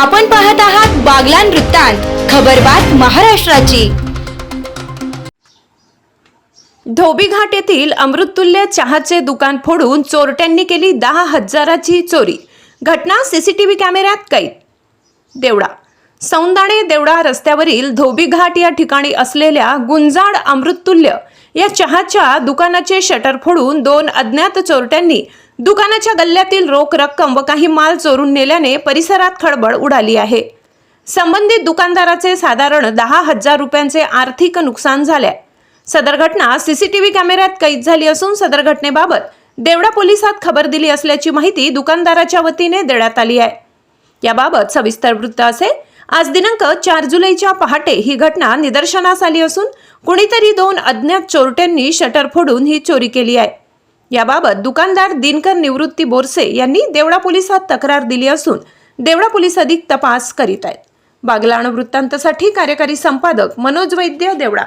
आपण पाहत आहात बागलान वृत्तांत खबरबात महाराष्ट्राची. धोबीघाट येथील अमृततुल्य चहाचे दुकान फोडून चोरट्यांनी केली दहा हजाराची चोरी. घटना सीसीटीव्ही कॅमेऱ्यात कैद. देवडा सौंदाणे देवडा रस्त्यावरील धोबीघाट या ठिकाणी असलेल्या गुंजाड अमृततुल्य या चहाच्या दुकानाचे शटर फोडून दोन अज्ञात चोरट्यांनी दुकानाच्या गल्ल्यातील रोख रक्कम व काही माल चोरून नेल्याने परिसरात खळबळ उडाली आहे. संबंधित दुकानदाराचे साधारण दहा हजार रुपयांचे आर्थिक नुकसान झाले. सदर घटना सीसीटीव्ही कॅमेऱ्यात कैद झाली असून सदर घटनेबाबत देवडा पोलिसात खबर दिली असल्याची माहिती दुकानदाराच्या वतीने देण्यात आली आहे. याबाबत सविस्तर वृत्त असे आज दिनांक चार जुलैच्या पहाटे ही घटना निदर्शनास आली असून कुणीतरी दोन अज्ञात चोरट्यांनी शटर फोडून ही चोरी केली आहे. याबाबत दुकानदार दिनकर निवृत्ती बोरसे यांनी देवडा पोलिसात तक्रार दिली असून देवडा पोलीस अधिक तपास करीत आहेत. बागलाण वृत्तांतसाठी कार्यकारी संपादक मनोज वैद्य देवडा.